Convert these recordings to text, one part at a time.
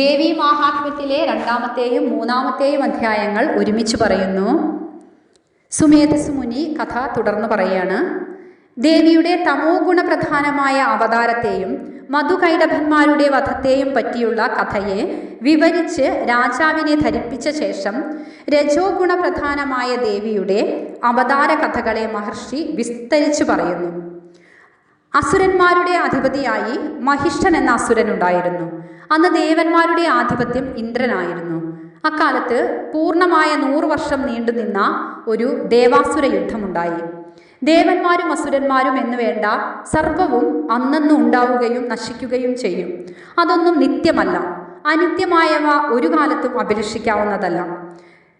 ദേവി മാഹാത്മ്യത്തിലെ രണ്ടാമത്തെയും മൂന്നാമത്തെയും അധ്യായങ്ങൾ ഒരുമിച്ച് പറയുന്നു. സുമേധസ് മുനി കഥ തുടർന്ന് പറയുകയാണ് ദേവിയുടെ തമോ ഗുണപ്രധാനമായ അവതാരത്തെയും മധുകൈടഭന്മാരുടെ വധത്തെയും പറ്റിയുള്ള കഥയെ വിവരിച്ച് രാജാവിനെ ധരിപ്പിച്ച ശേഷം രജോ ഗുണപ്രധാനമായ ദേവിയുടെ അവതാര കഥകളെ മഹർഷി വിസ്തരിച്ചു പറയുന്നു. അസുരന്മാരുടെ അധിപതിയായി മഹിഷ്ഠൻ എന്ന അസുരൻ ഉണ്ടായിരുന്നു. അന്ന് ദേവന്മാരുടെ ആധിപത്യം ഇന്ദ്രനായിരുന്നു. അക്കാലത്ത് പൂർണമായ നൂറു വർഷം നീണ്ടുനിന്ന ഒരു ദേവാസുര യുദ്ധമുണ്ടായി. ദേവന്മാരും അസുരന്മാരും എന്ന് വേണ്ട സർവവും അന്നെന്നും ഉണ്ടാവുകയും നശിക്കുകയും ചെയ്യും. അതൊന്നും നിത്യമല്ല. അനിത്യമായവ ഒരു കാലത്തും അഭിലഷിക്കാവുന്നതല്ല.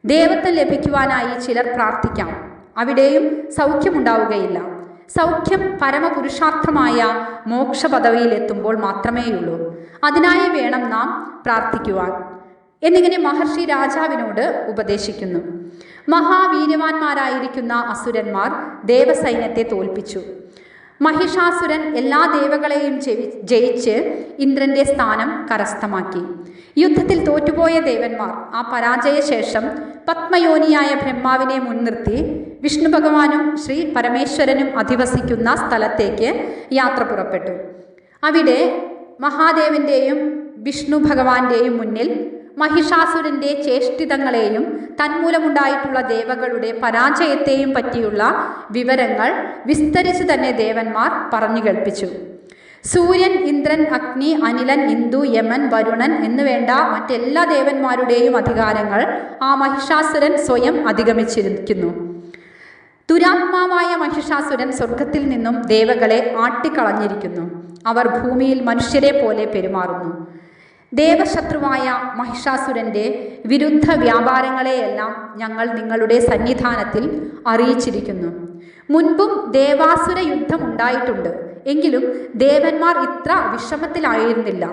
ദേവത്വം ലഭിക്കുവാനായി ചിലർ പ്രാർത്ഥിക്കാം. അവിടെയും സൗഖ്യമുണ്ടാവുകയില്ല. സൗഖ്യം പരമപുരുഷാർത്ഥമായ മോക്ഷ പദവിയിലെത്തുമ്പോൾ മാത്രമേയുള്ളൂ. അതിനായി വേണം നാം പ്രാർത്ഥിക്കുവാൻ. എന്നിങ്ങനെ മഹർഷി രാജാവിനോട് ഉപദേശിക്കുന്നു. മഹാവീര്യവാന്മാരായിരിക്കുന്ന അസുരന്മാർ ദേവസൈന്യത്തെ തോൽപ്പിച്ചു. മഹിഷാസുരൻ എല്ലാ ദേവകളെയും ജയിച്ച് ഇന്ദ്രന്റെ സ്ഥാനം കരസ്ഥമാക്കി. യുദ്ധത്തിൽ തോറ്റുപോയ ദേവന്മാർ ആ പരാജയശേഷം പത്മയോനിയായ ബ്രഹ്മാവിനെ മുൻനിർത്തി വിഷ്ണു ഭഗവാനും ശ്രീ പരമേശ്വരനും അധിവസിക്കുന്ന സ്ഥലത്തേക്ക് യാത്ര പുറപ്പെട്ടു. അവിടെ മഹാദേവന്റെയും വിഷ്ണു ഭഗവാന്റെയും മുന്നിൽ മഹിഷാസുരന്റെ ചേഷ്ടിതങ്ങളെയും തന്മൂലമുണ്ടായിട്ടുള്ള ദേവകളുടെ പരാജയത്തെയും പറ്റിയുള്ള വിവരങ്ങൾ വിസ്തരിച്ചു തന്നെ ദേവന്മാർ പറഞ്ഞു കേൾപ്പിച്ചു. സൂര്യൻ ഇന്ദ്രൻ അഗ്നി അനിലൻ ഇന്ദു യമൻ വരുണൻ എന്ന് വേണ്ട മറ്റെല്ലാ ദേവന്മാരുടെയും അധികാരങ്ങൾ ആ മഹിഷാസുരൻ സ്വയം അധിഗമിച്ചിരിക്കുന്നു. ദുരാത്മാവായ മഹിഷാസുരൻ സ്വർഗത്തിൽ നിന്നും ദേവകളെ ആട്ടിക്കളഞ്ഞിരിക്കുന്നു. അവർ ഭൂമിയിൽ മനുഷ്യരെ പോലെ പെരുമാറുന്നു. ദേവശത്രുവായ മഹിഷാസുരന്റെ വിരുദ്ധ വ്യാപാരങ്ങളെയെല്ലാം ഞങ്ങൾ നിങ്ങളുടെ സന്നിധാനത്തിൽ അറിയിച്ചിരിക്കുന്നു. മുൻപും ദേവാസുര യുദ്ധം ഉണ്ടായിട്ടുണ്ട്. എങ്കിലും ദേവന്മാർ ഇത്ര വിഷമത്തിലായിരുന്നില്ല.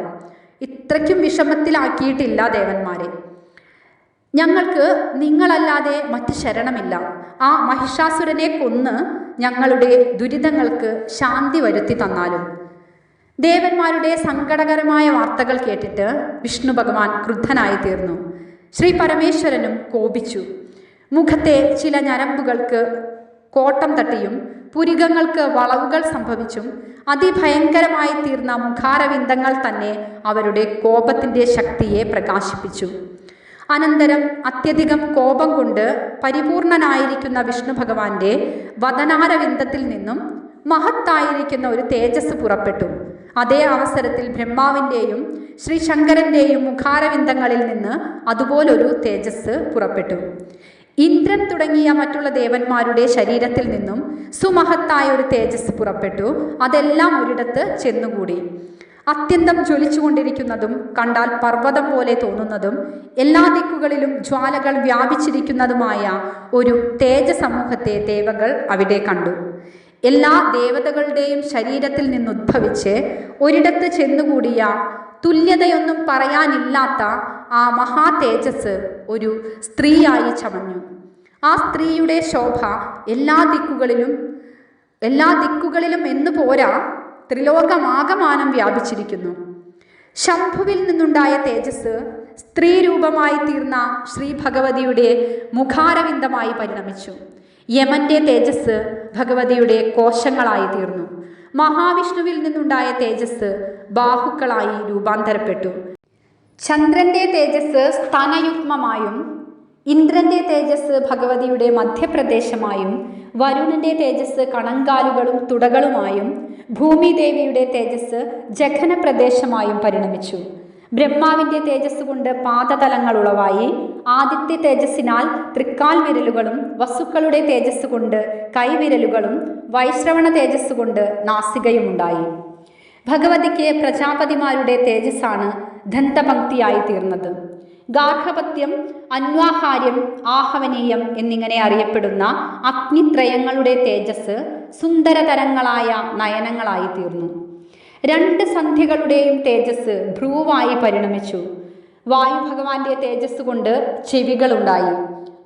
ഇത്രയ്ക്കും വിഷമത്തിലാക്കിയിട്ടില്ല ദേവന്മാരെ. ഞങ്ങൾക്ക് നിങ്ങളല്ലാതെ മറ്റ് ശരണമില്ല. ആ മഹിഷാസുരനെ കൊന്ന് ഞങ്ങളുടെ ദുരിതങ്ങൾക്ക് ശാന്തി വരുത്തി തന്നാലും. ദേവന്മാരുടെ സങ്കടകരമായ വാർത്തകൾ കേട്ടിട്ട് വിഷ്ണു ഭഗവാൻ ക്രുദ്ധനായി തീർന്നു. ശ്രീ പരമേശ്വരനും കോപിച്ചു. മുഖത്തെ ചില ഞരമ്പുകൾക്ക് കോട്ടം തട്ടിയും പുരികങ്ങൾക്ക് വളവുകൾ സംഭവിച്ചും അതിഭയങ്കരമായി തീർന്ന മുഖാരവിന്ദങ്ങൾ തന്നെ അവരുടെ കോപത്തിന്റെ ശക്തിയെ പ്രകാശിപ്പിച്ചു. അനന്തരം അത്യധികം കോപം കൊണ്ട് പരിപൂർണനായിരിക്കുന്ന വിഷ്ണു ഭഗവാന്റെ വതനാരവിന്ദത്തിൽ നിന്നും മഹത്തായിരിക്കുന്ന ഒരു തേജസ് പുറപ്പെട്ടു. അതേ അവസരത്തിൽ ബ്രഹ്മാവിന്റെയും ശ്രീ ശങ്കരന്റെയും മുഖാരവിന്ദങ്ങളിൽ നിന്ന് അതുപോലൊരു തേജസ് പുറപ്പെട്ടു. ഇന്ദ്രൻ തുടങ്ങിയ മറ്റുള്ള ദേവന്മാരുടെ ശരീരത്തിൽ നിന്നും സുമഹത്തായ ഒരു തേജസ് പുറപ്പെട്ടു. അതെല്ലാം ഒരിടത്ത് ചെന്നുകൂടി. അത്യന്തം ജ്വലിച്ചുകൊണ്ടിരിക്കുന്നതും കണ്ടാൽ പർവതം പോലെ തോന്നുന്നതും എല്ലാ ദിക്കുകളിലും ജ്വാലകൾ വ്യാപിച്ചിരിക്കുന്നതുമായ ഒരു തേജ സമൂഹത്തെ ദേവകൾ അവിടെ കണ്ടു. എല്ലാ ദേവതകളുടെയും ശരീരത്തിൽ നിന്നുദ്ഭവിച്ച് ഒരിടത്ത് ചെന്നുകൂടിയ തുല്യതയൊന്നും പറയാനില്ലാത്ത ആ മഹാ തേജസ് ഒരു സ്ത്രീയായി ചമഞ്ഞു. ആ സ്ത്രീയുടെ ശോഭ എല്ലാ ദിക്കുകളിലും എല്ലാ ദിക്കുകളിലും എന്ന് പോരാ ത്രിലോകമാകമാനം വ്യാപിച്ചിരിക്കുന്നു. ശംഭുവിൽ നിന്നുണ്ടായ തേജസ് സ്ത്രീരൂപമായി തീർന്ന ശ്രീ ഭഗവതിയുടെ മുഖാരവിന്ദമായി പരിണമിച്ചു. യമന്റെ തേജസ് ഭഗവതിയുടെ കോശങ്ങളായി തീർന്നു. മഹാവിഷ്ണുവിൽ നിന്നുണ്ടായ തേജസ് ബാഹുക്കളായി രൂപാന്തരപ്പെട്ടു. ചന്ദ്രന്റെ തേജസ് സ്ഥാനയുഗ്മമായും ഇന്ദ്രന്റെ തേജസ് ഭഗവതിയുടെ മധ്യപ്രദേശമായും വരുണന്റെ തേജസ് കണങ്കാലുകളും തുടകളുമായും ഭൂമിദേവിയുടെ തേജസ് ജഘന പ്രദേശമായും പരിണമിച്ചു. ബ്രഹ്മാവിന്റെ തേജസ് കൊണ്ട് പാദതലങ്ങൾ ഉളവായി ആദിത്യ തേജസ്സിനാൽ തൃക്കാൽ വിരലുകളും വസുക്കളുടെ തേജസ് കൊണ്ട് കൈവിരലുകളും വൈശ്രവണ തേജസ് കൊണ്ട് നാസികയുമുണ്ടായി. ഭഗവതിക്ക് പ്രജാപതിമാരുടെ തേജസ്സാണ് ദന്തപംക്തിയായി തീർന്നത്. ഗാർഹപത്യം അന്വാഹാര്യം ആഹവനീയം എന്നിങ്ങനെ അറിയപ്പെടുന്ന അഗ്നിത്രയങ്ങളുടെ തേജസ് സുന്ദരതരങ്ങളായ നയനങ്ങളായി തീർന്നു. രണ്ട് സന്ധ്യകളുടെയും തേജസ് ഭ്രൂവായി പരിണമിച്ചു. വായു ഭഗവാന്റെ തേജസ് കൊണ്ട് ചെവികളുണ്ടായി.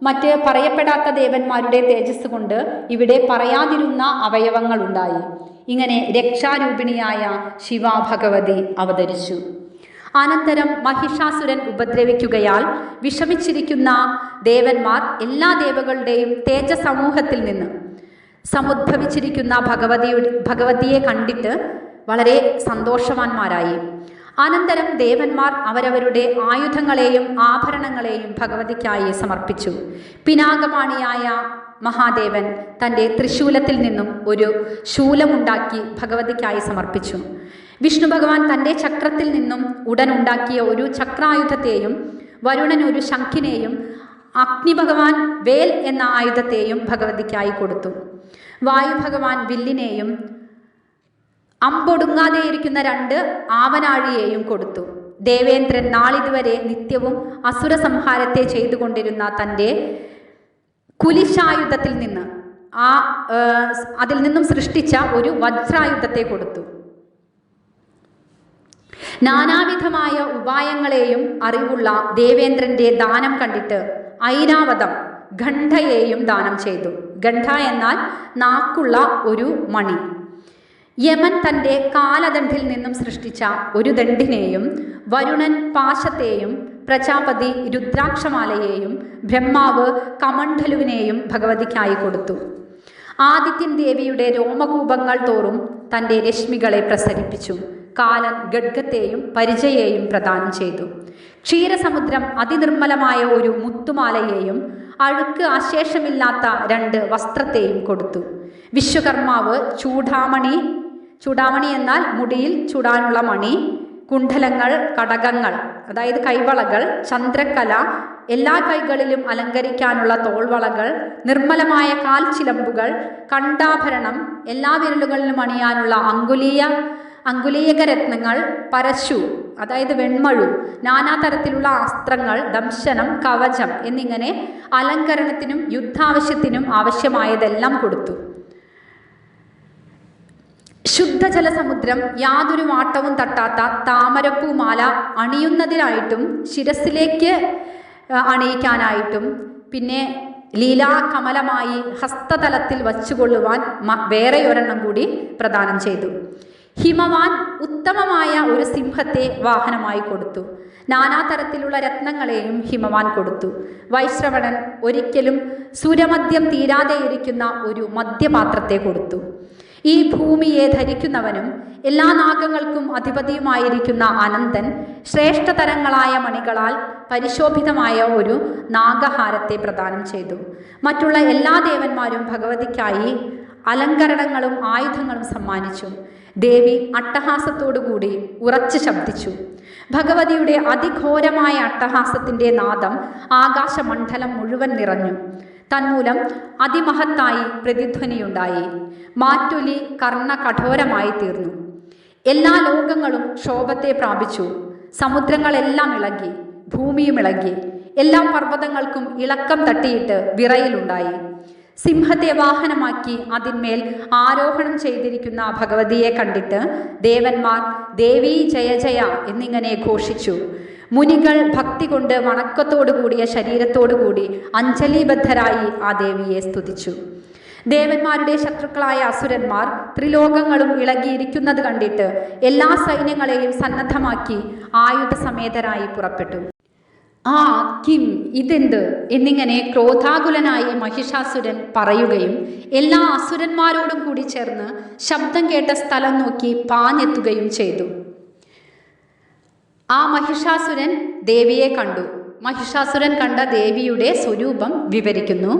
മറ്റ് പറയപ്പെടാത്ത ദേവന്മാരുടെ തേജസ് കൊണ്ട് ഇവിടെ പറയാതിരുന്ന അവയവങ്ങളുണ്ടായി. ഇങ്ങനെ രക്ഷാരൂപിണിയായ ശിവ ഭഗവതി അവതരിച്ചു. അനന്തരം മഹിഷാസുരൻ ഉപദ്രവിക്കുകയാൽ വിഷമിച്ചിരിക്കുന്ന ദേവന്മാർ എല്ലാ ദേവകളുടെയും തേജ സമൂഹത്തിൽ നിന്ന് സമുദ്ഭവിച്ചിരിക്കുന്ന ഭഗവതിയുടെ ഭഗവതിയെ കണ്ടിട്ട് വളരെ സന്തോഷവാന്മാരായി. അനന്തരം ദേവന്മാർ അവരവരുടെ ആയുധങ്ങളെയും ആഭരണങ്ങളെയും ഭഗവതിക്കായി സമർപ്പിച്ചു. പിനാകപാണിയായ മഹാദേവൻ തന്റെ തൃശൂലത്തിൽ നിന്നും ഒരു ശൂലമുണ്ടാക്കി ഭഗവതിക്കായി സമർപ്പിച്ചു. വിഷ്ണു ഭഗവാൻ തന്റെ ചക്രത്തിൽ നിന്നും ഉടൻ ഉണ്ടാക്കിയ ഒരു ചക്രായുധത്തെയും വരുണൻ ഒരു ശംഖിനെയും അഗ്നി ഭഗവാൻ വേൽ എന്ന ആയുധത്തെയും ഭഗവതിക്കായി കൊടുത്തു. വായു ഭഗവാൻ വില്ലിനെയും അമ്പൊടുങ്ങാതെയിരിക്കുന്ന രണ്ട് ആവനാഴിയെയും കൊടുത്തു. ദേവേന്ദ്രൻ നാളിതുവരെ നിത്യവും അസുര സംഹാരത്തെ ചെയ്തുകൊണ്ടിരുന്ന തന്റെ കുലിശായുധത്തിൽ നിന്ന് ആ, അതിൽ നിന്നും സൃഷ്ടിച്ച ഒരു വജ്രായുധത്തെ കൊടുത്തു. നാനാവിധമായ ഉപായങ്ങളെയും അറിവുള്ള ദേവേന്ദ്രന്റെ ദാനം കണ്ടിട്ട് ഐരാവതം ഖണ്ഠയെയും ദാനം ചെയ്തു. ഖണ്ഠ എന്നാൽ നാക്കുള്ള ഒരു മണി. യമൻ തന്റെ കാലദണ്ഡിൽ നിന്നും സൃഷ്ടിച്ച ഒരു ദണ്ഡിനെയും വരുണൻ പാശത്തെയും പ്രജാപതി രുദ്രാക്ഷമാലയെയും ബ്രഹ്മാവ് കമണ്ഡലുവിനെയും ഭഗവതിക്കായി കൊടുത്തു. ആദിത്യൻ ദേവിയുടെ രോമകൂപങ്ങൾ തോറും തന്റെ രശ്മികളെ പ്രസരിപ്പിച്ചു. കാലൻ ഗഡ്ഗത്തെയും പരിചയെയും പ്രദാനം ചെയ്തു. ക്ഷീരസമുദ്രം അതിനിർമ്മലമായ ഒരു മുത്തുമാലയെയും അഴുക്ക് അശേഷമില്ലാത്ത രണ്ട് വസ്ത്രത്തെയും കൊടുത്തു. വിശ്വകർമാവ് ചൂടാമണി ചൂടാമണി എന്നാൽ മുടിയിൽ ചൂടാനുള്ള മണി കുണ്ഡലങ്ങൾ കടകങ്ങൾ അതായത് കൈവളകൾ ചന്ദ്രക്കല എല്ലാ കൈകളിലും അലങ്കരിക്കാനുള്ള തോൾവളകൾ നിർമ്മലമായ കാൽ ചിലമ്പുകൾ കണ്ടാഭരണം എല്ലാ വിരലുകളിലും അണിയാനുള്ള അങ്കുലീയ അങ്കുലീയക രത്നങ്ങൾ പരശു അതായത് വെൺമഴു നാനാതരത്തിലുള്ള അസ്ത്രങ്ങൾ ദംശനം കവചം എന്നിങ്ങനെ അലങ്കരണത്തിനും യുദ്ധാവശ്യത്തിനും ആവശ്യമായതെല്ലാം കൊടുത്തു. ശുദ്ധജലസമുദ്രം യാതൊരു വാട്ടവും തട്ടാത്ത താമരപ്പൂമാല അണിയുന്നതിനായിട്ടും ശിരസിലേക്ക് അണിയിക്കാനായിട്ടും പിന്നെ ലീലാകമലമായി ഹസ്തതലത്തിൽ വച്ചുകൊള്ളുവാൻ വേറെ ഒരെണ്ണം കൂടി പ്രദാനം ചെയ്തു. ഹിമവാൻ ഉത്തമമായ ഒരു സിംഹത്തെ വാഹനമായി കൊടുത്തു. നാനാതരത്തിലുള്ള രത്നങ്ങളെയും ഹിമവാൻ കൊടുത്തു. വൈശ്രവണൻ ഒരിക്കലും സുരമദ്യം തീരാതെ ഇരിക്കുന്ന ഒരു മദ്യപാത്രത്തെ കൊടുത്തു. ഈ ഭൂമിയെ ധരിക്കുന്നവനും എല്ലാ നാഗങ്ങൾക്കും അധിപതിയുമായിരിക്കുന്ന അനന്തൻ ശ്രേഷ്ഠതരങ്ങളായ മണികളാൽ പരിശോഭിതമായ ഒരു നാഗഹാരത്തെ പ്രദാനം ചെയ്തു. മറ്റുള്ള എല്ലാ ദേവന്മാരും ഭഗവതിക്കായി അലങ്കരണങ്ങളും ആയുധങ്ങളും സമ്മാനിച്ചു. ദേവി അട്ടഹാസത്തോടുകൂടി ഉറച്ചു ശബ്ദിച്ചു. ഭഗവതിയുടെ അതിഘോരമായ അട്ടഹാസത്തിന്റെ നാദം ആകാശമണ്ഡലം മുഴുവൻ നിറഞ്ഞു. തന്മൂലം അതിമഹത്തായി പ്രതിധ്വനിയുണ്ടായി. മാറ്റൊലി കർണ കഠോരമായി തീർന്നു. എല്ലാ ലോകങ്ങളും ക്ഷോഭത്തെ പ്രാപിച്ചു. സമുദ്രങ്ങളെല്ലാം ഇളകി ഭൂമിയും ഇളകി. എല്ലാ പർവതങ്ങൾക്കും ഇളക്കം തട്ടിയിട്ട് വിറയിലുണ്ടായി. സിംഹത്തെ വാഹനമാക്കി അതിന്മേൽ ആരോഹണം ചെയ്തിരിക്കുന്ന ഭഗവതിയെ കണ്ടിട്ട് ദേവന്മാർ ദേവി ജയ ജയ എന്നിങ്ങനെ ഘോഷിച്ചു. മുനികൾ ഭക്തി കൊണ്ട് വണക്കത്തോടു കൂടിയ ശരീരത്തോടു കൂടി അഞ്ജലിബദ്ധരായി ആ ദേവിയെ സ്തുതിച്ചു. ദേവന്മാരുടെ ശത്രുക്കളായ അസുരന്മാർ ത്രിലോകങ്ങളും ഇളകിയിരിക്കുന്നത് കണ്ടിട്ട് എല്ലാ സൈന്യങ്ങളെയും സന്നദ്ധമാക്കി ആയുധ സമേതരായി പുറപ്പെട്ടു. ആ കിം ഇതെന്ത്? എന്നിങ്ങനെ ക്രോധാകുലനായ മഹിഷാസുരൻ പറയുകയും എല്ലാ അസുരന്മാരോടും കൂടി ചേർന്ന് ശബ്ദം കേട്ട സ്ഥലം നോക്കി പാഞ്ഞെത്തുകയും ചെയ്തു. ആ മഹിഷാസുരൻ ദേവിയെ കണ്ടു. മഹിഷാസുരൻ കണ്ട ദേവിയുടെ സ്വരൂപം വിവരിക്കുന്നു.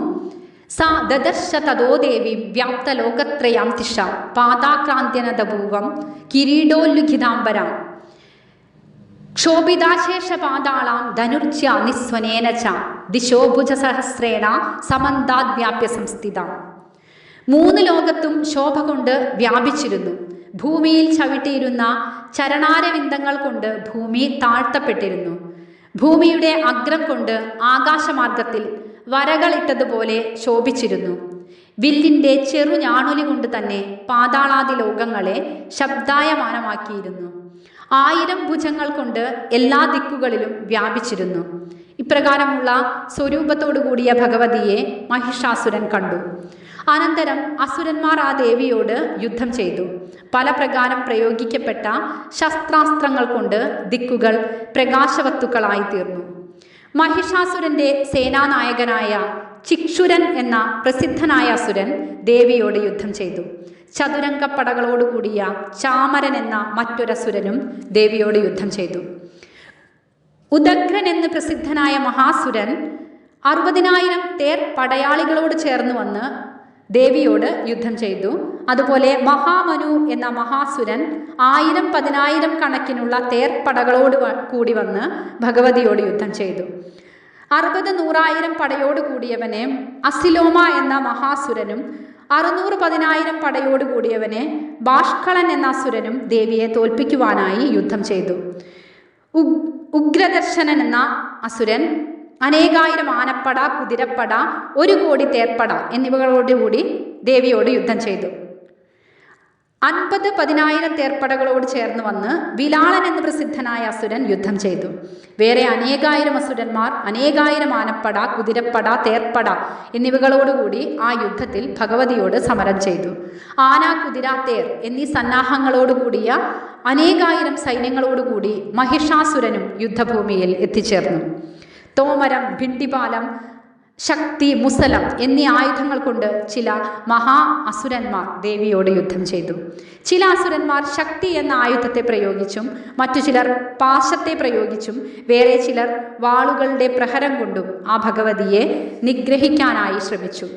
സാ ദദർശ തതോ ദേവി വ്യാപ്തലോകത്രയാം തിഷ പാതാക്രാന്ത്യനദപൂവം കിരീടോല്ലുഖിതാംബരാം. ക്ഷോഭിതാശേഷപാതാളാം ധനുർജ്യ നിസ്വനേന ച ദിശോ ഭുജസഹസ്രേണ സമന്താദ്വ്യാപ്യ സംസ്ഥിത മൂന്ന് ലോകത്തും ശോഭ കൊണ്ട് വ്യാപിച്ചിരുന്നു. ഭൂമിയിൽ ചവിട്ടിയിരുന്ന ചരണാരവിന്ദങ്ങൾ കൊണ്ട് ഭൂമി താഴ്ത്തപ്പെട്ടിരുന്നു. ഭൂമിയുടെ അഗ്രം കൊണ്ട് ആകാശമാർഗത്തിൽ വരകളിട്ടതുപോലെ ശോഭിച്ചിരുന്നു. വില്ലിന്റെ ചെറു ഞാണുലി കൊണ്ട് തന്നെ പാതാളാദി ലോകങ്ങളെ ശബ്ദായമാനമാക്കിയിരുന്നു. ആയിരം ഭുജങ്ങൾ കൊണ്ട് എല്ലാ ദിക്കുകളിലും വ്യാപിച്ചിരുന്നു. ഇപ്രകാരമുള്ള സ്വരൂപത്തോടു കൂടിയ ഭഗവതിയെ മഹിഷാസുരൻ കണ്ടു. അനന്തരം അസുരന്മാർ ആ ദേവിയോട് യുദ്ധം ചെയ്തു. പല പ്രകാരം പ്രയോഗിക്കപ്പെട്ട ശസ്ത്രാസ്ത്രങ്ങൾ കൊണ്ട് ദിക്കുകൾ പ്രകാശവത്തുക്കളായി തീർന്നു. മഹിഷാസുരന്റെ സേനാനായകനായ ചിക്ഷുരൻ എന്ന പ്രസിദ്ധനായ അസുരൻ ദേവിയോട് യുദ്ധം ചെയ്തു. ചതുരംഗപ്പടകളോടുകൂടിയ ചാമരൻ എന്ന മറ്റൊരസുരനും ദേവിയോട് യുദ്ധം ചെയ്തു. ഉദഗ്രൻ എന്ന് പ്രസിദ്ധനായ മഹാസുരൻ അറുപതിനായിരം തേർ പടയാളികളോട് ചേർന്ന് വന്ന് ദേവിയോട് യുദ്ധം ചെയ്തു. അതുപോലെ മഹാമനു എന്ന മഹാസുരൻ ആയിരം പതിനായിരം കണക്കിനുള്ള തേർപ്പടകളോട് കൂടി വന്ന് ഭഗവതിയോട് യുദ്ധം ചെയ്തു. അറുപത് നൂറായിരം പടയോട് കൂടിയവനെ അസിലോമ എന്ന മഹാസുരനും അറുന്നൂറ് പതിനായിരം പടയോട് കൂടിയവനെ എന്ന അസുരനും ദേവിയെ തോൽപ്പിക്കുവാനായി യുദ്ധം ചെയ്തു. ഉഗ്- ഉഗ്രദർശനൻ എന്ന അസുരൻ അനേകായിരം ആനപ്പട കുതിരപ്പട ഒരു കോടി തേർപ്പട എന്നിവകളോടുകൂടി ദേവിയോട് യുദ്ധം ചെയ്തു. അൻപത് പതിനായിരം തേർപ്പടകളോട് ചേർന്ന് വന്ന് വിലാളൻ എന്ന് പ്രസിദ്ധനായ അസുരൻ യുദ്ധം ചെയ്തു. വേറെ അനേകായിരം അസുരന്മാർ അനേകായിരം ആനപ്പട കുതിരപ്പട തേർപ്പട എന്നിവകളോടുകൂടി ആ യുദ്ധത്തിൽ ഭഗവതിയോട് സമരം ചെയ്തു. ആന കുതിര തേർ എന്നീ സന്നാഹങ്ങളോടുകൂടിയ അനേകായിരം സൈന്യങ്ങളോടുകൂടി മഹിഷാസുരനും യുദ്ധഭൂമിയിൽ എത്തിച്ചേർന്നു. തോമരം ഭിണ്ടിപാലം ശക്തി മുസലം എന്നീ ആയുധങ്ങൾ കൊണ്ട് ചില മഹാ അസുരന്മാർ ദേവിയോട് യുദ്ധം ചെയ്തു. ചില അസുരന്മാർ ശക്തി എന്ന ആയുധത്തെ പ്രയോഗിച്ചും മറ്റു ചിലർ പാശത്തെ പ്രയോഗിച്ചും വേറെ ചിലർ വാളുകളുടെ പ്രഹരം കൊണ്ടും ആ ഭഗവതിയെ നിഗ്രഹിക്കാനായി ശ്രമിച്ചു.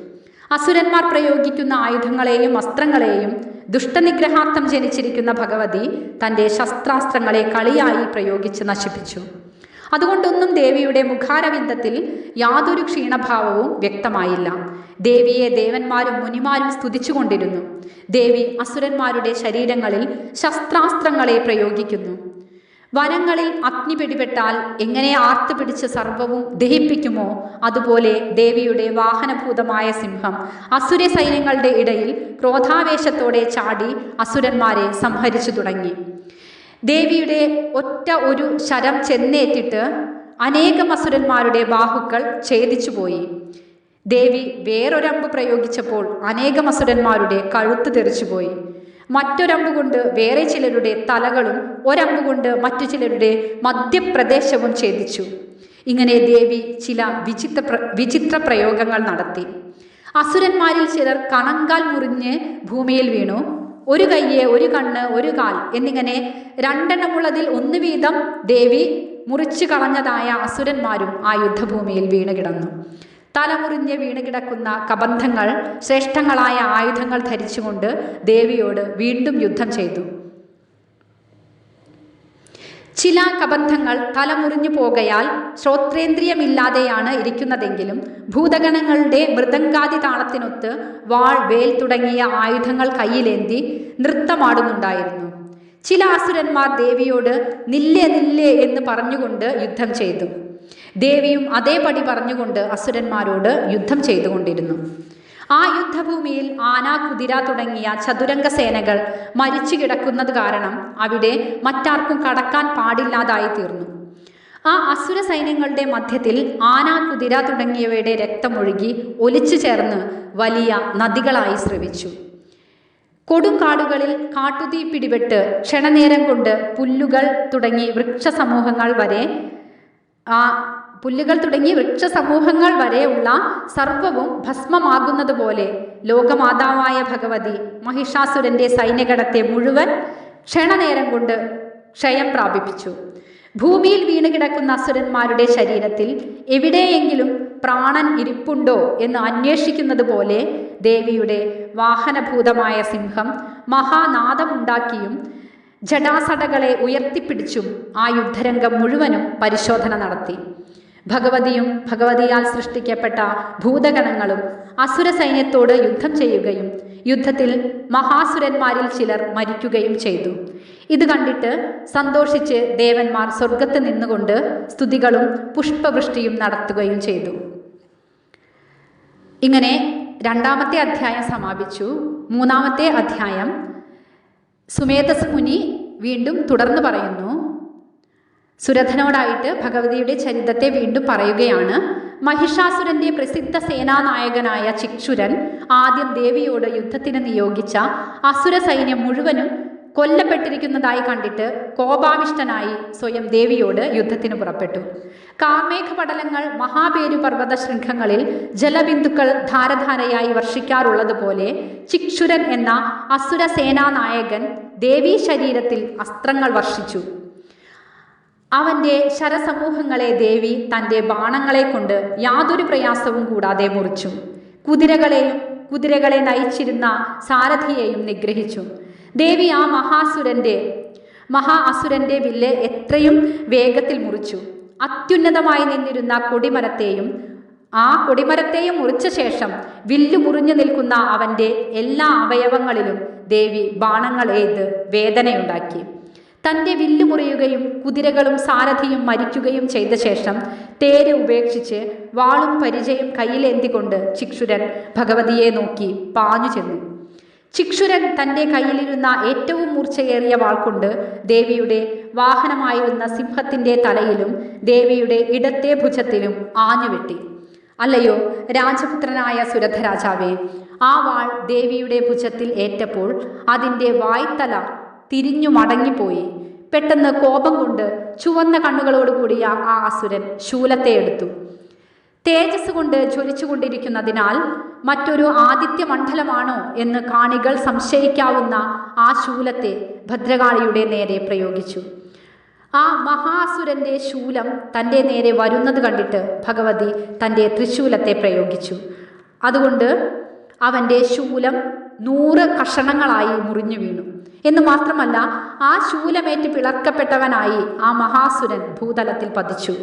അസുരന്മാർ പ്രയോഗിക്കുന്ന ആയുധങ്ങളെയും അസ്ത്രങ്ങളെയും ദുഷ്ടനിഗ്രഹാർത്ഥം ജനിച്ചിരിക്കുന്ന ഭഗവതി തന്റെ ശസ്ത്രാസ്ത്രങ്ങളെ കളിയായി പ്രയോഗിച്ച് നശിപ്പിച്ചു. അതുകൊണ്ടൊന്നും ദേവിയുടെ മുഖാരവിന്ദത്തിൽ യാതൊരു ക്ഷീണഭാവവും വ്യക്തമായില്ല. ദേവിയെ ദേവന്മാരും മുനിമാരും സ്തുതിച്ചുകൊണ്ടിരുന്നു. ദേവി അസുരന്മാരുടെ ശരീരങ്ങളിൽ ശസ്ത്രാസ്ത്രങ്ങളെ പ്രയോഗിക്കുന്നു. വനങ്ങളിൽ അഗ്നി പിടിപെട്ടാൽ എങ്ങനെ ആർത്തു പിടിച്ച് സർവവും ദഹിപ്പിക്കുമോ? അതുപോലെ ദേവിയുടെ വാഹനഭൂതമായ സിംഹം അസുര സൈന്യങ്ങളുടെ ഇടയിൽ ക്രോധാവേശത്തോടെ ചാടി അസുരന്മാരെ സംഹരിച്ചു തുടങ്ങി. ദേവിയുടെ ഒറ്റ ഒരു ശരം ചെന്നേറ്റിട്ട് അനേകം അസുരന്മാരുടെ ബാഹുക്കൾ ഛേദിച്ചുപോയി ദേവി വേറൊരമ്പ് പ്രയോഗിച്ചപ്പോൾ അനേകം അസുരന്മാരുടെ കഴുത്ത് തെറിച്ചുപോയി മറ്റൊരമ്പ് കൊണ്ട് വേറെ ചിലരുടെ തലകളും ഒരമ്പ് കൊണ്ട് മറ്റു ചിലരുടെ മധ്യപ്രദേശവും ഛേദിച്ചു. ഇങ്ങനെ ദേവി ചില വിചിത്ര വിചിത്ര പ്രയോഗങ്ങൾ നടത്തി. അസുരന്മാരിൽ ചിലർ കണങ്കാൽ മുറിഞ്ഞ് ഭൂമിയിൽ വീണു. ഒരു കയ്യെ ഒരു കണ്ണ് ഒരു കാൽ എന്നിങ്ങനെ രണ്ടെണ്ണമുള്ളതിൽ ഒന്ന് വീതം ദേവി മുറിച്ചു കളഞ്ഞതായ അസുരന്മാരും ആ യുദ്ധഭൂമിയിൽ വീണ് കിടന്നു. തലമുറിഞ്ഞ് വീണ് കിടക്കുന്ന കബന്ധങ്ങൾ ശ്രേഷ്ഠങ്ങളായ ആയുധങ്ങൾ ധരിച്ചുകൊണ്ട് ദേവിയോട് വീണ്ടും യുദ്ധം ചെയ്തു. ചില കബന്ധങ്ങൾ തലമുറിഞ്ഞു പോകയാൽ ശ്രോത്രേന്ദ്രിയമില്ലാതെയാണ് ഇരിക്കുന്നതെങ്കിലും ഭൂതഗണങ്ങളുടെ മൃദംഗാതി താളത്തിനൊത്ത് വാൾ വേൽ തുടങ്ങിയ ആയുധങ്ങൾ കയ്യിലേന്തി നൃത്തമാടുന്നുണ്ടായിരുന്നു. ചില അസുരന്മാർ ദേവിയോട് നില്ലേ നില്ലേ എന്ന് പറഞ്ഞുകൊണ്ട് യുദ്ധം ചെയ്തു. ദേവിയും അതേപടി പറഞ്ഞുകൊണ്ട് അസുരന്മാരോട് യുദ്ധം ചെയ്തുകൊണ്ടിരുന്നു. ആ യുദ്ധഭൂമിയിൽ ആന കുതിര തുടങ്ങിയ ചതുരംഗ സേനകൾ മരിച്ചു കിടക്കുന്നത് കാരണം അവിടെ മറ്റാർക്കും കടക്കാൻ പാടില്ലാതായി തീർന്നു. ആ അസുര സൈന്യങ്ങളുടെ മധ്യത്തിൽ ആന കുതിര തുടങ്ങിയവയുടെ രക്തമൊഴുകി ഒലിച്ചു ചേർന്ന് വലിയ നദികളായി ശ്രവിച്ചു കൊടുങ്കാടുകളിൽ കാട്ടുതീ പിടിപെട്ട് ക്ഷണനേരം കൊണ്ട് പുല്ലുകൾ തുടങ്ങി വൃക്ഷസമൂഹങ്ങൾ വരെ ആ പുല്ലുകൾ തുടങ്ങി വൃക്ഷസമൂഹങ്ങൾ വരെയുള്ള സർവവും ഭസ്മമാകുന്നതുപോലെ ലോകമാതാവായ ഭഗവതി മഹിഷാസുരന്റെ സൈന്യഗണത്തെ മുഴുവൻ ക്ഷണനേരം കൊണ്ട് ക്ഷയം പ്രാപിപ്പിച്ചു. ഭൂമിയിൽ വീണ് കിടക്കുന്ന അസുരന്മാരുടെ ശരീരത്തിൽ എവിടെയെങ്കിലും പ്രാണൻ ഇരിപ്പുണ്ടോ എന്ന് അന്വേഷിക്കുന്നത് പോലെ ദേവിയുടെ വാഹനഭൂതമായ സിംഹം മഹാനാദമുണ്ടാക്കിയും ജടാസടകളെ ഉയർത്തിപ്പിടിച്ചും ആ യുദ്ധരംഗം മുഴുവനും പരിശോധന നടത്തി. ഭഗവതിയും ഭഗവതിയാൽ സൃഷ്ടിക്കപ്പെട്ട ഭൂതഗണങ്ങളും അസുര സൈന്യത്തോട് യുദ്ധം ചെയ്യുകയും യുദ്ധത്തിൽ മഹാസുരന്മാരിൽ ചിലർ മരിക്കുകയും ചെയ്തു. ഇത് കണ്ടിട്ട് സന്തോഷിച്ച് ദേവന്മാർ സ്വർഗത്ത് നിന്നുകൊണ്ട് സ്തുതികളും പുഷ്പവൃഷ്ടിയും നടത്തുകയും ചെയ്തു. ഇങ്ങനെ രണ്ടാമത്തെ അധ്യായം സമാപിച്ചു. മൂന്നാമത്തെ അധ്യായം സുമേധസ് മുനി വീണ്ടും തുടർന്ന് പറയുന്നു. സുരഥനോടായിട്ട് ഭഗവതിയുടെ ചരിത്രത്തെ വീണ്ടും പറയുകയാണ്. മഹിഷാസുരന്റെ പ്രസിദ്ധ സേനാനായകനായ ചിക്ഷുരൻ ആദ്യം ദേവിയോട് യുദ്ധത്തിന് നിയോഗിച്ച അസുര സൈന്യം മുഴുവനും കൊല്ലപ്പെട്ടിരിക്കുന്നതായി കണ്ടിട്ട് കോപാവിഷ്ടനായി സ്വയം ദേവിയോട് യുദ്ധത്തിന് പുറപ്പെട്ടു. കാർമേഘ പടലങ്ങൾ മഹാപേരു പർവത ശൃംഖങ്ങളിൽ ജലബിന്ദുക്കൾ ധാരധാരയായി വർഷിക്കാറുള്ളതുപോലെ ചിക്ഷുരൻ എന്ന അസുര സേനാനായകൻ ദേവീ ശരീരത്തിൽ അസ്ത്രങ്ങൾ വർഷിച്ചു. അവന്റെ ശരസമൂഹങ്ങളെ ദേവി തന്റെ ബാണങ്ങളെ കൊണ്ട് യാതൊരു പ്രയാസവും കൂടാതെ മുറിച്ചു. കുതിരകളെയും കുതിരകളെ നയിച്ചിരുന്ന സാരഥിയെയും നിഗ്രഹിച്ചു. ദേവി ആ മഹാസുരന്റെ മഹാ അസുരന്റെ വില്ല് എത്രയും വേഗത്തിൽ മുറിച്ചു. അത്യുന്നതമായി നിന്നിരുന്ന കൊടിമരത്തെയും ആ കൊടിമരത്തെയും മുറിച്ച ശേഷം വില്ലു മുറിഞ്ഞു നിൽക്കുന്ന അവന്റെ എല്ലാ അവയവങ്ങളിലും ദേവി ബാണങ്ങൾ എയ്ത് വേദനയുണ്ടാക്കി. തന്റെ വില്ലു മുറിയുകയും കുതിരകളും സാരഥിയും മരിക്കുകയും ചെയ്ത ശേഷം തേര് ഉപേക്ഷിച്ച് വാളും പരിചയം കയ്യിലേന്തിക്കൊണ്ട് ചിക്ഷുരൻ ഭഗവതിയെ നോക്കി പാഞ്ഞു ചെന്നു. ചിക്ഷുരൻ തന്റെ കയ്യിലിരുന്ന ഏറ്റവും മൂർച്ചയേറിയ വാൾ കൊണ്ട് ദേവിയുടെ വാഹനമായിരുന്ന സിംഹത്തിന്റെ തലയിലും ദേവിയുടെ ഇടത്തെ ഭുജത്തിലും ആഞ്ഞുവെട്ടി അല്ലയോ രാജപുത്രനായ സുരഥരാജാവേ ആ വാൾ ദേവിയുടെ ഭുജത്തിൽ ഏറ്റപ്പോൾ അതിന്റെ വായ്ത്തല തിരിഞ്ഞു മടങ്ങിപ്പോയി. പെട്ടെന്ന് കോപം കൊണ്ട് ചുവന്ന കണ്ണുകളോടുകൂടിയ ആ അസുരൻ ശൂലത്തെ എടുത്തു. തേജസ് കൊണ്ട് ജ്വലിച്ചുകൊണ്ടിരിക്കുന്നതിനാൽ മറ്റൊരു ആദിത്യ മണ്ഡലമാണോ എന്ന് കാണികൾ സംശയിക്കാവുന്ന ആ ശൂലത്തെ ഭദ്രകാളിയുടെ നേരെ പ്രയോഗിച്ചു. ആ മഹാസുരന്റെ ശൂലം തന്റെ നേരെ വരുന്നത് കണ്ടിട്ട് ഭഗവതി തന്റെ തൃശൂലത്തെ പ്രയോഗിച്ചു. അതുകൊണ്ട് അവന്റെ ശൂലം നൂറ് കഷണങ്ങളായി മുറിഞ്ഞു വീണു. എന്ന് മാത്രമല്ല ആ ശൂലമേറ്റ് പിളർക്കപ്പെട്ടവനായി ആ മഹാസുരൻ ഭൂതലത്തിൽ പതിച്ചു.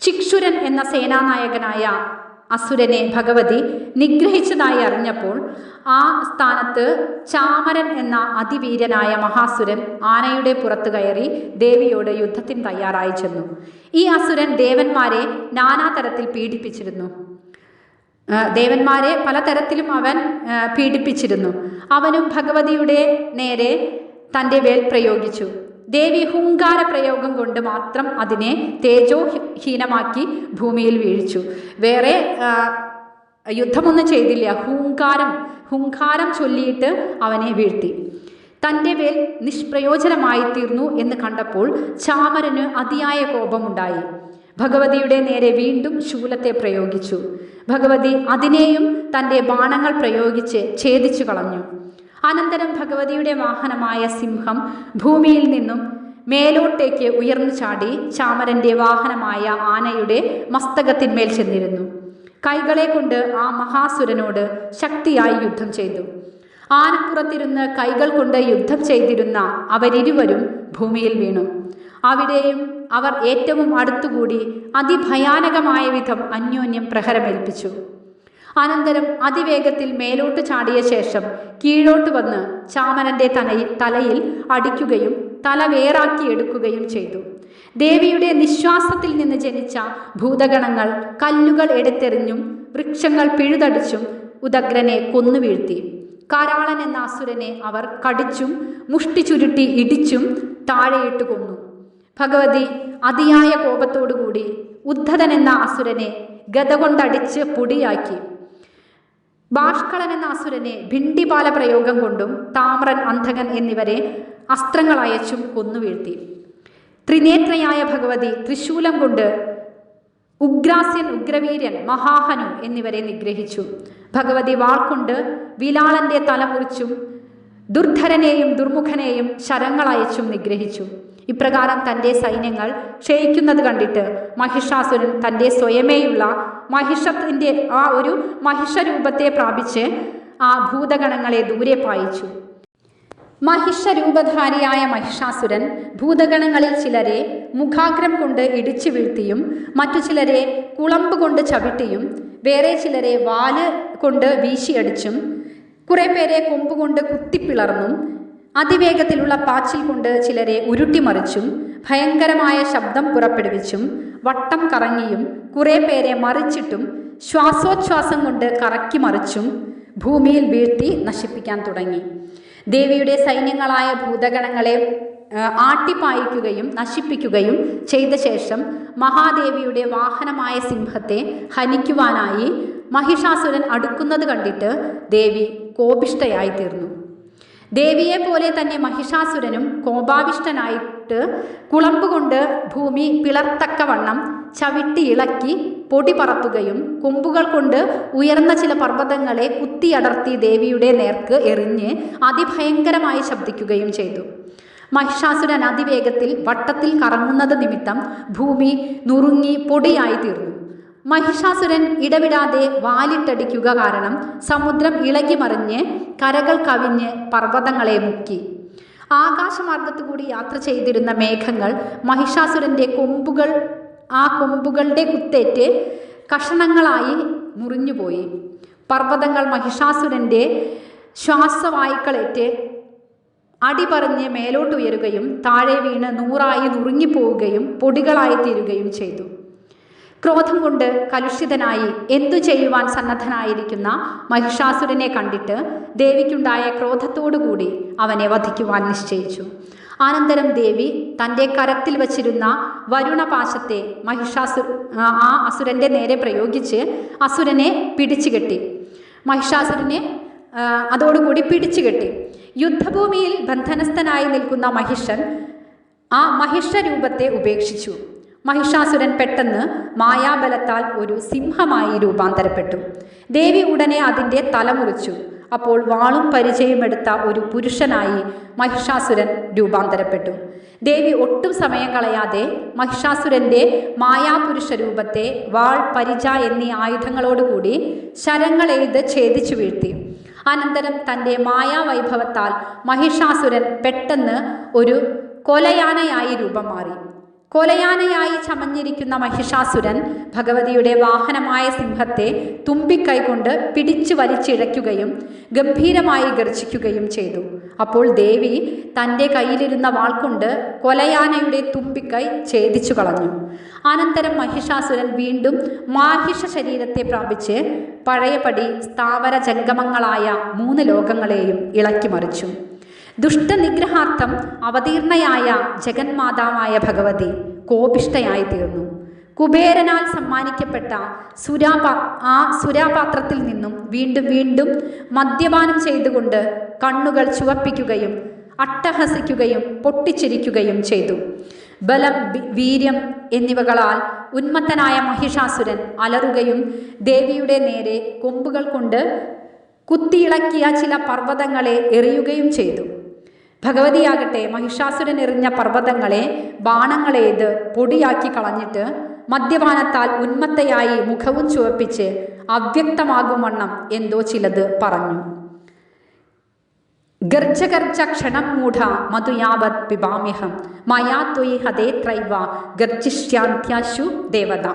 ചിക്ഷുരൻ എന്ന സേനാനായകനായ അസുരനെ ഭഗവതി നിഗ്രഹിച്ചതായി അറിഞ്ഞപ്പോൾ ആ സ്ഥാനത്ത് ചാമരൻ എന്ന അതിവീരനായ മഹാസുരൻ ആനയുടെ പുറത്തു കയറി ദേവിയോട് യുദ്ധത്തിന് തയ്യാറായി ചെന്നു. ഈ അസുരൻ ദേവന്മാരെ നാനാതരത്തിൽ പീഡിപ്പിച്ചിരുന്നു. ദേവന്മാരെ പലതരത്തിലും അവൻ പീഡിപ്പിച്ചിരുന്നു. അവനും ഭഗവതിയുടെ നേരെ തന്റെ വേൽ പ്രയോഗിച്ചു. ദേവി ഹുങ്കാര പ്രയോഗം കൊണ്ട് മാത്രം അതിനെ തേജോഹീനമാക്കി ഭൂമിയിൽ വീഴിച്ചു. വേറെ യുദ്ധമൊന്നും ചെയ്തില്ല. ഹൂങ്കാരം ഹുങ്കാരം ചൊല്ലിയിട്ട് അവനെ വീഴ്ത്തി. തന്റെ വേൽ നിഷ്പ്രയോജനമായി തീർന്നു എന്ന് കണ്ടപ്പോൾ ചാമരന് അതിയായ കോപമുണ്ടായി. ഭഗവതിയുടെ നേരെ വീണ്ടും ശൂലത്തെ പ്രയോഗിച്ചു. ഭഗവതി അതിനെയും തന്റെ ബാണങ്ങൾ പ്രയോഗിച്ച് ഛേദിച്ചു കളഞ്ഞു. അനന്തരം ഭഗവതിയുടെ വാഹനമായ സിംഹം ഭൂമിയിൽ നിന്നും മേലോട്ടേക്ക് ഉയർന്നു ചാടി ചാമരന്റെ വാഹനമായ ആനയുടെ മസ്തകത്തിന്മേൽ ചെന്നിരുന്നു. കൈകളെ കൊണ്ട് ആ മഹാസുരനോട് ശക്തിയായി യുദ്ധം ചെയ്തു. ആനപ്പുറത്തിരുന്ന് കൈകൾ കൊണ്ട് യുദ്ധം ചെയ്തിരുന്ന അവരിരുവരും ഭൂമിയിൽ വീണു. അവിടെയും അവർ ഏറ്റവും അടുത്തുകൂടി അതിഭയാനകമായ വിധം അന്യോന്യം പ്രഹരമേൽപ്പിച്ചു. അനന്തരം അതിവേഗത്തിൽ മേലോട്ട് ചാടിയ ശേഷം കീഴോട്ട് വന്ന് ചാമനന്റെ തലയിൽ തലയിൽ അടിക്കുകയും തല വേറാക്കി എടുക്കുകയും ചെയ്തു. ദേവിയുടെ നിശ്വാസത്തിൽ നിന്ന് ജനിച്ച ഭൂതഗണങ്ങൾ കല്ലുകൾ എടുത്തെറിഞ്ഞും വൃക്ഷങ്ങൾ പിഴുതടിച്ചും ഉദഗ്രനെ കൊന്നുവീഴ്ത്തി കാരാളൻ എന്ന അസുരനെ അവർ കടിച്ചും മുഷ്ടി ചുരുട്ടി ഇടിച്ചും താഴെയിട്ട് കൊന്നു ഭഗവതി അതിയായ കോപത്തോടുകൂടി ഉദ്ധതൻ എന്ന അസുരനെ ഗത കൊണ്ടടിച്ച് പൊടിയാക്കി. ബാഷ്കളൻ എന്ന അസുരനെ ഭിണ്ടിപാല പ്രയോഗം കൊണ്ടും താമ്രൻ അന്ധകൻ എന്നിവരെ അസ്ത്രങ്ങൾ അയച്ചും കൊന്നുവീഴ്ത്തി. ത്രിനേത്രയായ ഭഗവതി തൃശൂലം കൊണ്ട് ഉഗ്രാസ്യൻ ഉഗ്രവീര്യൻ മഹാഹനു എന്നിവരെ നിഗ്രഹിച്ചു. ഭഗവതി വാൾകൊണ്ട് വിലാളന്റെ തല മുറിച്ചും ദുർധരനെയും ദുർമുഖനെയും ശരങ്ങളയച്ചും നിഗ്രഹിച്ചു. ഇപ്രകാരം തന്റെ സൈന്യങ്ങൾ ക്ഷയിക്കുന്നത് കണ്ടിട്ട് മഹിഷാസുരൻ തന്റെ സ്വയമേയുള്ള മഹിഷത്തിന്റെ ആ ഒരു മഹിഷരൂപത്തെ പ്രാപിച്ച് ആ ഭൂതഗണങ്ങളെ ദൂരെ പായിച്ചു. മഹിഷരൂപധാരിയായ മഹിഷാസുരൻ ഭൂതഗണങ്ങളിൽ ചിലരെ മുഖാഗ്രം കൊണ്ട് ഇടിച്ചു വീഴ്ത്തിയും മറ്റു ചിലരെ കുളമ്പ് കൊണ്ട് ചവിട്ടിയും വേറെ ചിലരെ വാൽ കൊണ്ട് വീശിയടിച്ചും കുറേ പേരെ കൊമ്പുകൊണ്ട് കുത്തിപ്പിളർന്നും അതിവേഗത്തിലുള്ള പാച്ചിൽ കൊണ്ട് ചിലരെ ഉരുട്ടിമറിച്ചും ഭയങ്കരമായ ശബ്ദം പുറപ്പെടുവിച്ചും വട്ടം കറങ്ങിയും കുറെ പേരെ മറിച്ചിട്ടും ശ്വാസോച്ഛ്വാസം കൊണ്ട് കറക്കി മറിച്ചും ഭൂമിയിൽ വീഴ്ത്തി നശിപ്പിക്കാൻ തുടങ്ങി. ദേവിയുടെ സൈന്യങ്ങളായ ഭൂതഗണങ്ങളെ ആട്ടിപ്പായിക്കുകയും നശിപ്പിക്കുകയും ചെയ്ത ശേഷം മഹാദേവിയുടെ വാഹനമായ സിംഹത്തെ ഹനിക്കുവാനായി മഹിഷാസുരൻ അടുക്കുന്നത് കണ്ടിട്ട് ദേവി കോപിഷ്ടയായി തീർന്നു ദേവിയെ പോലെ തന്നെ മഹിഷാസുരനും കോപാവിഷ്ടനായിട്ട് കുളമ്പുകൊണ്ട് ഭൂമി പിളർത്തക്കവണ്ണം ചവിട്ടി ഇളക്കി പൊടി പറത്തുകയും കൊമ്പുകൾ കൊണ്ട് ഉയർന്ന ചില പർവതങ്ങളെ കുത്തിയടർത്തി ദേവിയുടെ നേർക്ക് എറിഞ്ഞ് അതിഭയങ്കരമായി ശബ്ദിക്കുകയും ചെയ്തു. മഹിഷാസുരൻ അതിവേഗത്തിൽ വട്ടത്തിൽ കറങ്ങുന്നത് നിമിത്തം ഭൂമി നുറുങ്ങി പൊടിയായി തീർന്നു. മഹിഷാസുരൻ ഇടവിടാതെ വാലിട്ടടിക്കുക കാരണം സമുദ്രം ഇളകി മറിഞ്ഞ് കരകൾ കവിഞ്ഞ് പർവതങ്ങളെ മുക്കി. ആകാശമാർഗത്തു കൂടി യാത്ര ചെയ്തിരുന്ന മേഘങ്ങൾ മഹിഷാസുരന്റെ കൊമ്പുകൾ ആ കൊമ്പുകളുടെ കുത്തേറ്റ് കഷണങ്ങളായി മുറിഞ്ഞുപോയി. പർവതങ്ങൾ മഹിഷാസുരന്റെ ശ്വാസവായുക്കളേറ്റ് അടിപറഞ്ഞ് മേലോട്ടുയരുകയും താഴെ വീണ് നൂറായി നുറുങ്ങിപ്പോവുകയും പൊടികളായി തീരുകയും ചെയ്തു. ക്രോധം കൊണ്ട് കലുഷിതനായി എന്തു ചെയ്യുവാൻ സന്നദ്ധനായിരിക്കുന്ന മഹിഷാസുരനെ കണ്ടിട്ട് ദേവിക്കുണ്ടായ ക്രോധത്തോടുകൂടി അവനെ വധിക്കുവാൻ നിശ്ചയിച്ചു. അനന്തരം ദേവി തന്റെ കരത്തിൽ വച്ചിരുന്ന വരുണപാശത്തെ മഹിഷാസു ആ അസുരന്റെ നേരെ പ്രയോഗിച്ച് അസുരനെ പിടിച്ചുകെട്ടി. മഹിഷാസുരനെ അതോടുകൂടി അതോടുകൂടി പിടിച്ചുകെട്ടി. യുദ്ധഭൂമിയിൽ ബന്ധനസ്ഥനായി നിൽക്കുന്ന മഹിഷൻ ആ മഹിഷ രൂപത്തെ ഉപേക്ഷിച്ചു. മഹിഷാസുരൻ പെട്ടെന്ന് മായാബലത്താൽ ഒരു സിംഹമായി രൂപാന്തരപ്പെട്ടു. ദേവി ഉടനെ അതിന്റെ തല മുറിച്ചു. അപ്പോൾ വാളും പരിചയമെടുത്ത ഒരു പുരുഷനായി മഹിഷാസുരൻ രൂപാന്തരപ്പെട്ടു. ദേവി ഒട്ടും സമയം കളയാതെ മഹിഷാസുരന്റെ മായാപുരുഷ രൂപത്തെ വാൾ പരിച എന്നീ ആയുധങ്ങളോടുകൂടി ശരങ്ങളെയ്ത് ഛേദിച്ചു വീഴ്ത്തി. അനന്തരം തന്റെ മായാവൈഭവത്താൽ മഹിഷാസുരൻ പെട്ടെന്ന് ഒരു കൊലയാനയായി രൂപം മാറി. കൊലയാനയായി ചമഞ്ഞിരിക്കുന്ന മഹിഷാസുരൻ ഭഗവതിയുടെ വാഹനമായ സിംഹത്തെ തുമ്പിക്കൈകൊണ്ട് പിടിച്ചു വലിച്ചിഴയ്ക്കുകയും ഗംഭീരമായി ഗർജിക്കുകയും ചെയ്തു. അപ്പോൾ ദേവി തന്റെ കയ്യിലിരുന്ന വാൾ കൊണ്ട് കൊലയാനയുടെ തുമ്പിക്കൈ ഛേദിച്ചു കളഞ്ഞു. അനന്തരം മഹിഷാസുരൻ വീണ്ടും മാഹിഷ ശരീരത്തെ പ്രാപിച്ച് പഴയപടി സ്ഥാവര ജംഗമങ്ങളായ മൂന്ന് ലോകങ്ങളെയും ഇളക്കി മറിച്ചു. ദുഷ്ടനിഗ്രഹാർത്ഥം അവതീർണയായ ജഗന്മാതാവായ ഭഗവതി കോപിഷ്ടയായി തീർന്നു കുബേരനാൽ സമ്മാനിക്കപ്പെട്ട സുരാപാ ആ സുരാപാത്രത്തിൽ നിന്നും വീണ്ടും വീണ്ടും മദ്യപാനം ചെയ്തുകൊണ്ട് കണ്ണുകൾ ചുവപ്പിക്കുകയും അട്ടഹസിക്കുകയും പൊട്ടിച്ചിരിക്കുകയും ചെയ്തു. ബലം വീര്യം എന്നിവകളാൽ ഉന്മത്തനായ മഹിഷാസുരൻ അലറുകയും ദേവിയുടെ നേരെ കൊമ്പുകൾ കൊണ്ട് കുത്തിയിളക്കിയ ചില പർവതങ്ങളെ എറിയുകയും ചെയ്തു. ഭഗവതിയാകട്ടെ മഹിഷാസുരൻ എറിഞ്ഞ പർവതങ്ങളെ ബാണങ്ങളേത് പൊടിയാക്കി കളഞ്ഞിട്ട് മദ്യപാനത്താൽ ഉന്മത്തയായി മുഖവും ചുവപ്പിച്ച് അവ്യക്തമാകും വണ്ണം എന്തോ ചിലത് പറഞ്ഞു. ഗർജഗർജ ക്ഷണം മൂഢ മധുയാവത് പിബാമ്യഹം മയാ ത്വയി ഹതേ ത്രൈവ ഗർജിഷ്യാന്ത്യാശു ദേവത.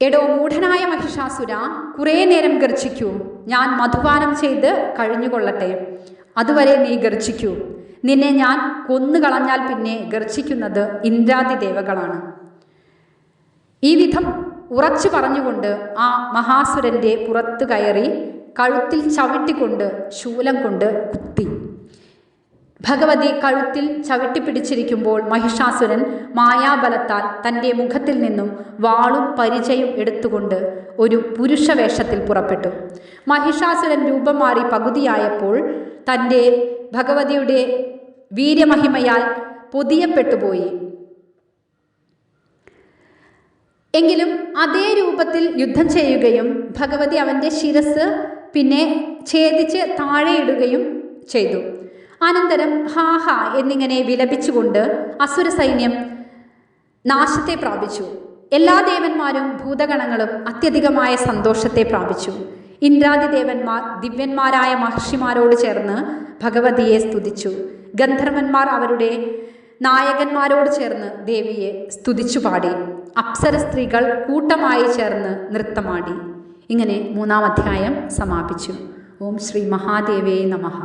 എടോ മൂഢനായ മഹിഷാസുര കുറേ നേരം ഗർജിക്കൂ ഞാൻ മധുപാനം ചെയ്ത് കഴിഞ്ഞുകൊള്ളട്ടെ. അതുവരെ നീ ഗർജിക്കൂ നിന്നെ ഞാൻ കൊന്നുകളഞ്ഞാൽ പിന്നെ ഗർജിക്കുന്നത് ഇന്ദ്രാദി ദേവകളാണ് ഈ വിധം ഉറച്ചു പറഞ്ഞുകൊണ്ട് ആ മഹാസുരന്റെ പുറത്തു കയറി കഴുത്തിൽ ചവിട്ടിക്കൊണ്ട് ശൂലം കൊണ്ട് കുത്തി. ഭഗവതി കഴുത്തിൽ ചവിട്ടിപ്പിടിച്ചിരിക്കുമ്പോൾ മഹിഷാസുരൻ മായാബലത്താൽ തന്റെ മുഖത്തിൽ നിന്നും വാളും പരിചയം എടുത്തുകൊണ്ട് ഒരു പുരുഷവേഷത്തിൽ പുറപ്പെട്ടു. മഹിഷാസുരൻ രൂപം മാറി പകുതിയായപ്പോൾ തന്റെ ഭഗവതിയുടെ വീര്യമഹിമയാൽ പൊതിയപ്പെട്ടുപോയി. എങ്കിലും അതേ രൂപത്തിൽ യുദ്ധം ചെയ്യുകയും ഭഗവതി അവന്റെ ശിരസ് പിന്നെ ഛേദിച്ച് താഴെയിടുകയും ചെയ്തു. അനന്തരം ഹാ ഹാ എന്നിങ്ങനെ വിലപിച്ചുകൊണ്ട് അസുര സൈന്യം നാശത്തെ പ്രാപിച്ചു. എല്ലാ ദേവന്മാരും ഭൂതഗണങ്ങളും അത്യധികമായ സന്തോഷത്തെ പ്രാപിച്ചു. ഇന്ദ്രാദി ദേവന്മാർ ദിവ്യന്മാരായ മഹർഷിമാരോട് ചേർന്ന് ഭഗവതിയെ സ്തുതിച്ചു. ഗന്ധർവന്മാർ അവരുടെ നായകന്മാരോട് ചേർന്ന് ദേവിയെ സ്തുതിച്ചു പാടി. അപ്സര സ്ത്രീകൾ കൂട്ടമായി ചേർന്ന് നൃത്തമാടി. ഇങ്ങനെ മൂന്നാം അധ്യായം സമാപിച്ചു. ഓം ശ്രീ മഹാദേവേ നമഃ.